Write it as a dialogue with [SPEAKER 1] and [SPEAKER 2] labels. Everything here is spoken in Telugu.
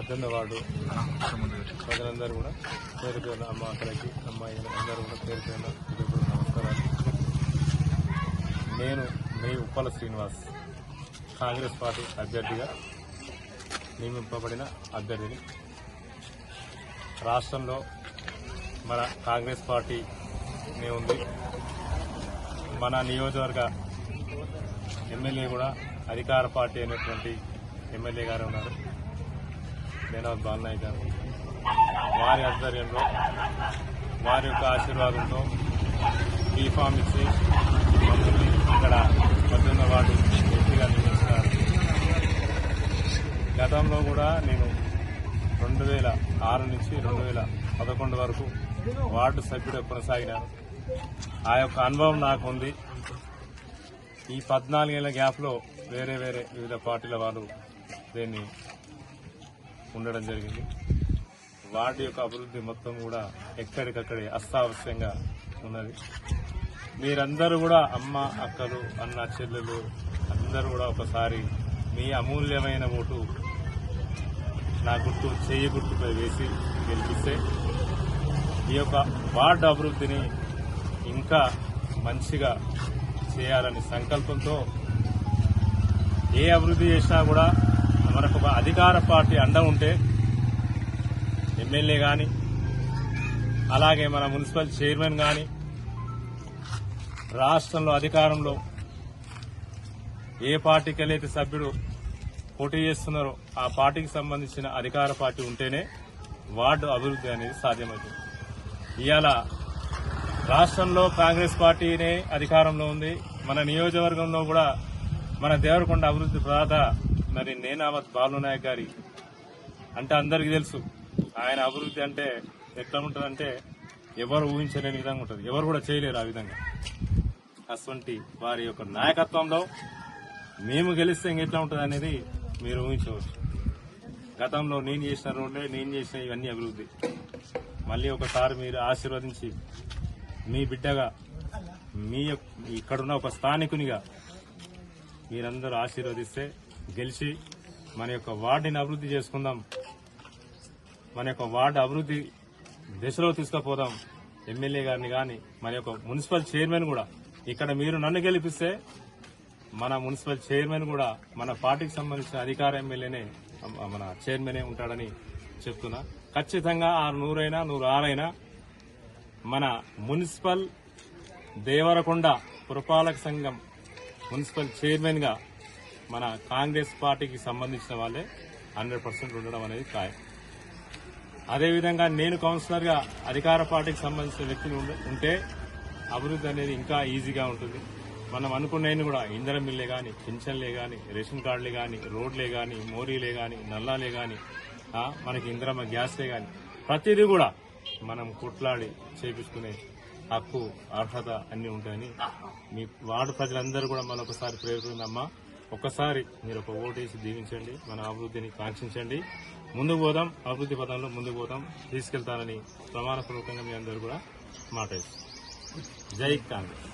[SPEAKER 1] పద్దెనిమిది వార్డు ప్రజలందరూ కూడా పేరు పేరు అమ్మ అక్కడికి అమ్మాయిలు అందరూ కూడా పేరు పేరు నమస్కారాలు. నేను మీ ఉప్పల శ్రీనివాస్ కాంగ్రెస్ పార్టీ అభ్యర్థిగా నియమింపబడిన అభ్యర్థిని. రాష్ట్రంలో మన కాంగ్రెస్ పార్టీ ఉంది. మన నియోజకవర్గ ఎమ్మెల్యే కూడా అధికార పార్టీ అయినటువంటి ఎమ్మెల్యే గారు ఉన్నారు. నేనాథ్ బాలనాయ్ గారు వారి ఆధ్వర్యంలో వారి యొక్క ఆశీర్వాదంతో బీఫామ్ ఇచ్చి మమ్మల్ని ఇక్కడ పద్దెనిమిది వార్డు ఎంపీగా నియమించినారు గతంలో కూడా నేను రెండు వేల ఆరు నుంచి రెండు వేల పదకొండు వరకు వార్డు సభ్యుడు కొనసాగినాను. ఆ యొక్క అనుభవం నాకు ఉంది. ఈ పద్నాలుగేళ్ళ గ్యాప్లో వేరే వేరే వివిధ పార్టీల వాళ్ళు దీన్ని ఉండడం జరిగింది. వార్డు యొక్క అభివృద్ధి మొత్తం కూడా ఎక్కడికక్కడే అస్తావశ్యంగా ఉన్నది. మీరందరూ కూడా అమ్మ అక్కలు అన్న చెల్లెలు అందరూ కూడా ఒకసారి మీ అమూల్యమైన ఓటు నా గుర్తు చెయ్యి గుర్తుపై వేసి గెలిపిస్తే ఈ యొక్క వార్డు అభివృద్ధిని ఇంకా మంచిగా చేయాలనే సంకల్పంతో ఏ అభివృద్ధి చేసినా కూడా మనకు ఒక అధికార పార్టీ అండ ఉంటే ఎమ్మెల్యే కానీ అలాగే మన మున్సిపల్ చైర్మన్ కానీ రాష్ట్రంలో అధికారంలో ఏ పార్టీకి వెళ్ళైతే సభ్యుడు పోటీ చేస్తున్నారో ఆ పార్టీకి సంబంధించిన అధికార పార్టీ ఉంటేనే వార్డు అభివృద్ధి అనేది సాధ్యమవుతుంది. ఇవాళ రాష్ట్రంలో కాంగ్రెస్ పార్టీనే అధికారంలో ఉంది. మన నియోజకవర్గంలో కూడా మన దేవరకొండ అభివృద్ధి ప్రదాత మరి నేనావత్ బాలునాయక్ గారి అంటే అందరికీ తెలుసు. ఆయన అభివృద్ధి అంటే ఎట్లా ఉంటుందంటే ఎవరు ఊహించలేని విధంగా ఉంటుంది. ఎవరు కూడా చేయలేరు ఆ విధంగా. అటువంటి వారి యొక్క నాయకత్వంలో మేము గెలిస్తే ఇంకెట్లా ఉంటుంది అనేది మీరు ఊహించవచ్చు. గతంలో నేను చేసిన రోడ్లే నేను చేసిన ఇవన్నీ అభివృద్ధి. మళ్ళీ ఒకసారి మీరు ఆశీర్వదించి మీ బిడ్డగా మీ ఇక్కడున్న ఒక స్థానికునిగా మీరందరూ ఆశీర్వదిస్తే గెలిచి మన యొక్క వార్డుని అభివృద్ధి చేసుకుందాం. మన యొక్క వార్డు అభివృద్ధి దిశలో తీసుకుపోదాం. ఎమ్మెల్యే గారిని కానీ మన యొక్క మున్సిపల్ చైర్మన్ కూడా. ఇక్కడ మీరు నన్ను గెలిపిస్తే మన మున్సిపల్ చైర్మన్ కూడా మన పార్టీకి సంబంధించిన అధికార ఎమ్మెల్యేనే మన చైర్మనే ఉంటాడని చెప్తున్నా. ఖచ్చితంగా ఆ నూరైనా నూరు ఆరైనా మన మున్సిపల్ దేవరకొండ పురపాలక సంఘం మున్సిపల్ చైర్మన్గా మన కాంగ్రెస్ పార్టీకి సంబంధించిన వాళ్ళే హండ్రెడ్ పర్సెంట్ ఉండడం అనేది ఖాయం. అదేవిధంగా నేను కౌన్సిలర్గా అధికార పార్టీకి సంబంధించిన వ్యక్తులు ఉంటే అభివృద్ధి అనేది ఇంకా ఈజీగా ఉంటుంది. మనం అనుకున్నవి కూడా ఇంధనం బిల్లే కానీ పింఛన్లే కానీ రేషన్ కార్డులే కానీ రోడ్లే కానీ మోరీలే కానీ నల్లాలే కానీ మనకి ఇంద్రమ్మ గ్యాస్లే కానీ ప్రతిదీ కూడా మనం కొట్లాడి చేపించుకునే హక్కు అర్హత అన్నీ ఉంటాయని మీ వార్డు ప్రజలందరూ కూడా మరొకసారి ప్రేరుతుందమ్మా ఒక్కసారి మీరు ఒక ఓటేసి దీవించండి మన అభివృద్ధిని కాంక్షించండి. ముందుకు పోదాం అభివృద్ధి పదంలో ముందుకు పోదాం తీసుకెళ్తానని ప్రమాణపూర్వకంగా మీ అందరూ కూడా మాట జై కాంగ్రెస్.